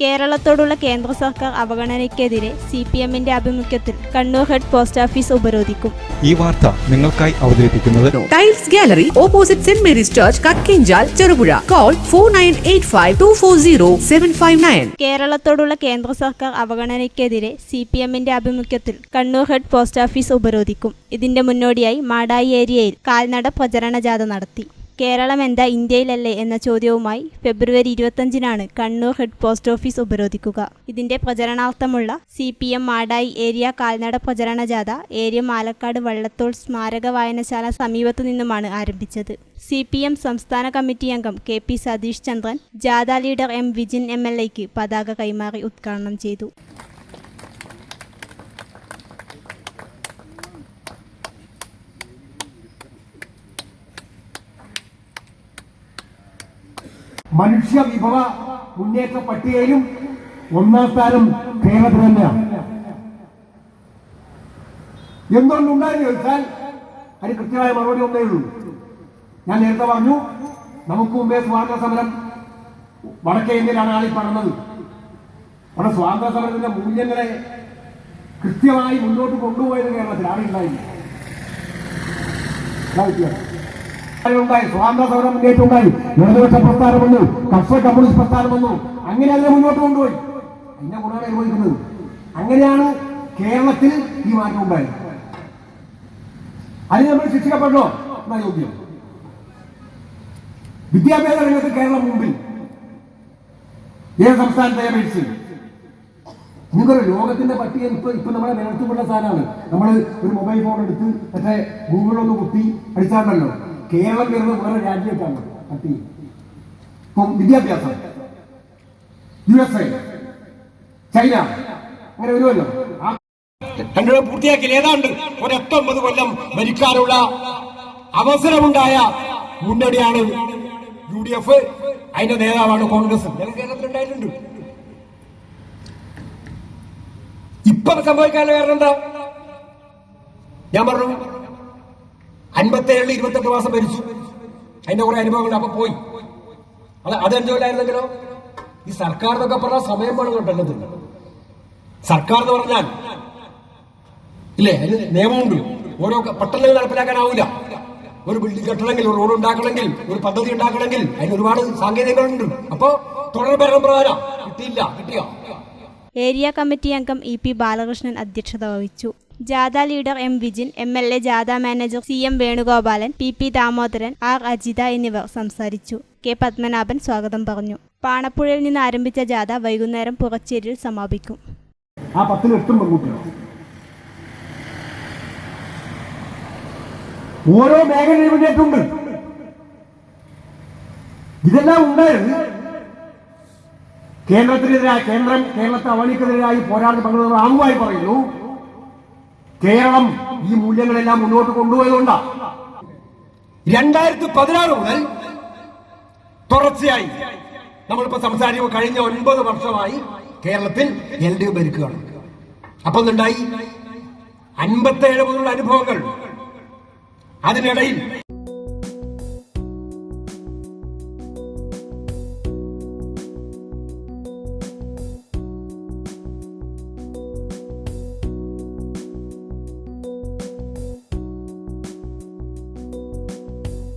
കേരളത്തോടുള്ള കേന്ദ്ര സർക്കാർ അവഗണനയ്ക്കെതിരെ സി പി എമ്മിന്റെ ആഭിമുഖ്യത്തിൽ കണ്ണൂർ ഹെഡ് പോസ്റ്റ് ഓഫീസ് ഉപരോധിക്കും. ഈ വാർത്ത നിങ്ങൾക്കായി അവതരിപ്പിക്കുന്നത് tiles gallery opposite Saint Mary's church Kakkinchal Cherupuzha. Call four nine eight five two four zero seven five nine കേരളത്തോടുള്ള കേന്ദ്ര സർക്കാർ അവഗണനയ്ക്കെതിരെ സി പി എമ്മിന്റെ ആഭിമുഖ്യത്തിൽ കണ്ണൂർ ഹെഡ് പോസ്റ്റ് ഓഫീസ് ഉപരോധിക്കും. ഇതിന്റെ മുന്നോടിയായി മാടായി ഏരിയയിൽ കാൽനട പ്രചരണ ജാഥ നടത്തി. കേരളം എന്താ ഇന്ത്യയിലല്ലേ എന്ന ചോദ്യവുമായി ഫെബ്രുവരി ഇരുപത്തഞ്ചിനാണ് കണ്ണൂർ ഹെഡ് പോസ്റ്റ് ഓഫീസ് ഉപരോധിക്കുക. ഇതിന്റെ പ്രചരണാർത്ഥമുള്ള C P M Madayi area കാൽനട പ്രചരണ ജാഥ ഏരിയ മാലക്കാട് വള്ളത്തോൾ സ്മാരക വായനശാല സമീപത്തു നിന്നുമാണ് ആരംഭിച്ചത്. സി പി എം സംസ്ഥാന കമ്മിറ്റി അംഗം കെ പി സതീഷ് ചന്ദ്രൻ ജാഥ leader M Vijin M L എക്ക് പതാക കൈമാറി ഉദ്ഘാടനം ചെയ്തു. മനുഷ്യ വിഭവ മുന്നേറ്റ പട്ടികയിലും ഒന്നാം സ്ഥാനം കേരളത്തിൽ തന്നെയാണ്. എന്തുകൊണ്ടുണ്ടായെന്ന് ചോദിച്ചാൽ അതിന് കൃത്യമായ മറുപടി ഒന്നേ ഉള്ളൂ. ഞാൻ നേരത്തെ പറഞ്ഞു നമുക്ക് മുമ്പേ സ്വാതന്ത്ര്യ സമരം വടക്കേ ഇന്ത്യയിലാണ് ആളി പറഞ്ഞത്. അവിടെ സ്വാതന്ത്ര്യ സമരത്തിന്റെ മൂല്യങ്ങളെ കൃത്യമായി മുന്നോട്ട് കൊണ്ടുപോയത് കേരളത്തിൽ ആരുണ്ടായില്ല. വ്യത്യാസം. ഉണ്ടായി സ്വാതന്ത്ര്യ സമരം മുന്നേറ്റം ഉണ്ടായി ഇടതുപക്ഷ പ്രസ്ഥാനം വന്നു. കർഷക കമ്മ്യൂണിസ്റ്റ് പ്രസ്ഥാനം വന്നു. അങ്ങനെ അതിനെ മുന്നോട്ട് കൊണ്ടുപോയി. അതിന്റെ ഗുണമാണ് അനുഭവിക്കുന്നത്. അങ്ങനെയാണ് കേരളത്തിൽ ഈ മാറ്റം ഉണ്ടായത്. അതിന് നമ്മൾ ശിക്ഷിക്കപ്പെട്ടോ എന്നാ ചോദ്യം. വിദ്യാഭ്യാസ രംഗത്ത് കേരളം മുമ്പിൽ. ഏത് സംസ്ഥാനത്തെ അപേക്ഷിച്ച്? നിങ്ങൾക്കൊരു ലോകത്തിന്റെ പട്ടിക ഇപ്പൊ ഇപ്പൊ നമ്മളെ നേതൃത്വമുള്ള സാധനമാണ്. നമ്മൾ ഒരു മൊബൈൽ ഫോൺ എടുത്ത് മറ്റേ ഗൂഗിളിലൊന്ന് കുത്തി അടിച്ചാണ്ടല്ലോ. കേരളം കയറുന്ന വേറെ രാജ്യത്താണ് ഇപ്പം വിദ്യാഭ്യാസം. യു എസ് എ ചൈന അങ്ങനെ വരുമല്ലോ ആ പൂർത്തിയാക്കിയ പൂർത്തിയാക്കി ഏതാണ്ട് ഒരു എട്ടൊമ്പത് കൊല്ലം ഭരിക്കാനുള്ള അവസരമുണ്ടായ മുന്നണിയാണ് യു ഡി എഫ് അതിന്റെ നേതാവാണ് കോൺഗ്രസ്. കേരളത്തിലുണ്ടായിട്ടുണ്ട് ഇപ്പൊ സംഭവിക്കാനുള്ള കാരണം എന്താ? ഞാൻ പറഞ്ഞു. അൻപത്തേഴിൽ ഇരുപത്തെട്ട് മാസം ഭരിച്ചു. അതിന്റെ കുറെ അനുഭവങ്ങൾ അപ്പൊ പോയി. അത് അതെന്തോലായിരുന്നെങ്കിലോ ഈ സർക്കാർ എന്നൊക്കെ പറഞ്ഞാൽ സമയം വേണം കേട്ടല്ലത് സർക്കാർ എന്ന് പറഞ്ഞാൽ ഇല്ലേ അതിന് നിയമമുണ്ട്. ഓരോ പട്ടണങ്ങൾ നടപ്പിലാക്കാനാവില്ല ഒരു ബിൽഡിംഗ് കെട്ടണമെങ്കിൽ ഒരു റോഡ് ഉണ്ടാക്കണമെങ്കിൽ ഒരു പദ്ധതി ഉണ്ടാക്കണമെങ്കിൽ അതിന് ഒരുപാട് സാങ്കേതികങ്ങളുണ്ട് അപ്പോ തുടർ ഭരണം പ്രകാരം കിട്ടിയില്ല കിട്ടിയോ? ഏരിയ കമ്മിറ്റി അംഗം ഇ പി ബാലകൃഷ്ണൻ അധ്യക്ഷത വഹിച്ചു. ജാഥ leader M Vijin M L A ജാഥ manager C M Venugopalan P P Damodaran R Ajitha എന്നിവർ സംസാരിച്ചു. കെ പത്മനാഭൻ സ്വാഗതം പറഞ്ഞു. പാണപ്പുഴയിൽ നിന്ന് ആരംഭിച്ച ജാഥ വൈകുന്നേരം പുറച്ചേരിയിൽ സമാപിക്കും. ആ ഓരോ മേഖലയിൽ ഇതെല്ലാം കേന്ദ്രത്തിനെതിരായ കേന്ദ്രം കേരളത്തെ അവണിക്കെതിരായി പോരാടുന്ന പങ്കുള്ള ആമുവായി പറയുന്നു. കേരളം ഈ മൂല്യങ്ങളെല്ലാം മുന്നോട്ട് കൊണ്ടുപോയതുകൊണ്ടാ. രണ്ടായിരത്തി പതിനാറ് മുതൽ തുടർച്ചയായി നമ്മളിപ്പോ സംസാരിക്കുമ്പോൾ കഴിഞ്ഞ ഒൻപത് വർഷമായി കേരളത്തിൽ എൽ ഡി എഫ് ഭരിക്കുകയാണ്. അപ്പൊ എന്തുണ്ടായി അൻപത്തേഴ് മുതലുള്ള അനുഭവങ്ങൾ. അതിനിടയിൽ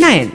nine